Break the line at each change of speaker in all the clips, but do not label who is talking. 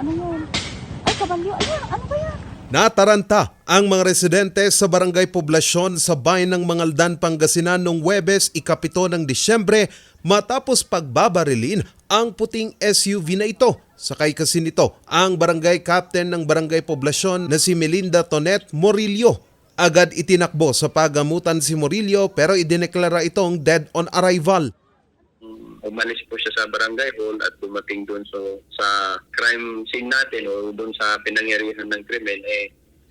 ano yun? Ay, kabalyo. Ano, ano ba yan?
Nataranta ang mga residente sa barangay poblasyon sa bayan ng Mangaldan, Pangasinan noong Webes, ikapito ng Disyembre matapos pagbabarilin ang puting SUV na ito. Sakay kasi nito ang barangay captain ng barangay poblasyon na si Melinda Tonet Morillo. Agad itinakbo sa pagamutan si Morillo pero idineklara itong dead on arrival.
Umalis po siya sa barangay hall at dumating doon so, sa crime scene natin o doon sa pinangyarihan ng krimen, eh,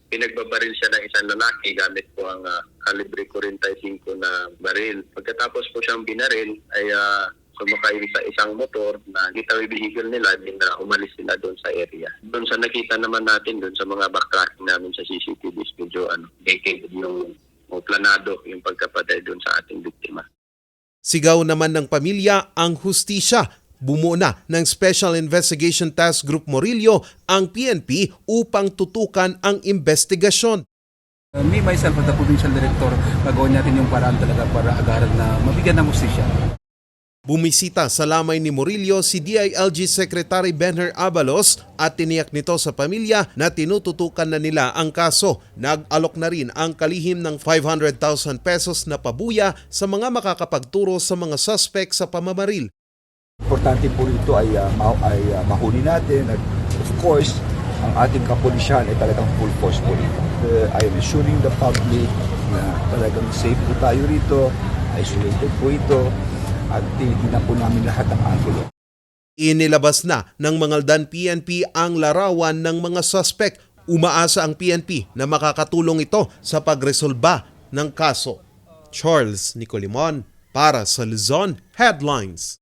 pinagbabaril siya ng isang lalaki gamit po ang ah, calibre 45 na baril. Pagkatapos po siyang binaril, ay ah, sumakay sa isang motor na gitaway vehicle nila din na umalis sila doon sa area. Doon sa nakita naman natin doon sa mga backtracking namin sa CCTV medyo ano, decade yung o planado yung pagkapatay doon sa ating biktima.
Sigaw naman ng pamilya ang hustisya. Bumuo na ng Special Investigation Task Group Morillo ang PNP upang tutukan ang investigasyon.
Uh, me, myself, as the provincial director, gagawin natin yung paraan talaga para agaran na mabigyan ng mustisya.
Bumisita sa lamay ni Morillo si DILG Secretary Benher Abalos at tiniyak nito sa pamilya na tinututukan na nila ang kaso. Nag-alok na rin ang kalihim ng 500,000 pesos na pabuya sa mga makakapagturo sa mga suspect sa pamamaril.
Importante po rito ay, ma- ay ah, mahuli natin at of course, ang ating kapulisyan ay talagang full force po rito. Uh, I am assuring the public na talagang safe po tayo rito, isolated po ito, at tinitingnan po namin lahat ng angulo.
Inilabas na ng Mangaldan PNP ang larawan ng mga suspect. Umaasa ang PNP na makakatulong ito sa pagresolba ng kaso. Charles Nicolimon para sa Luzon Headlines.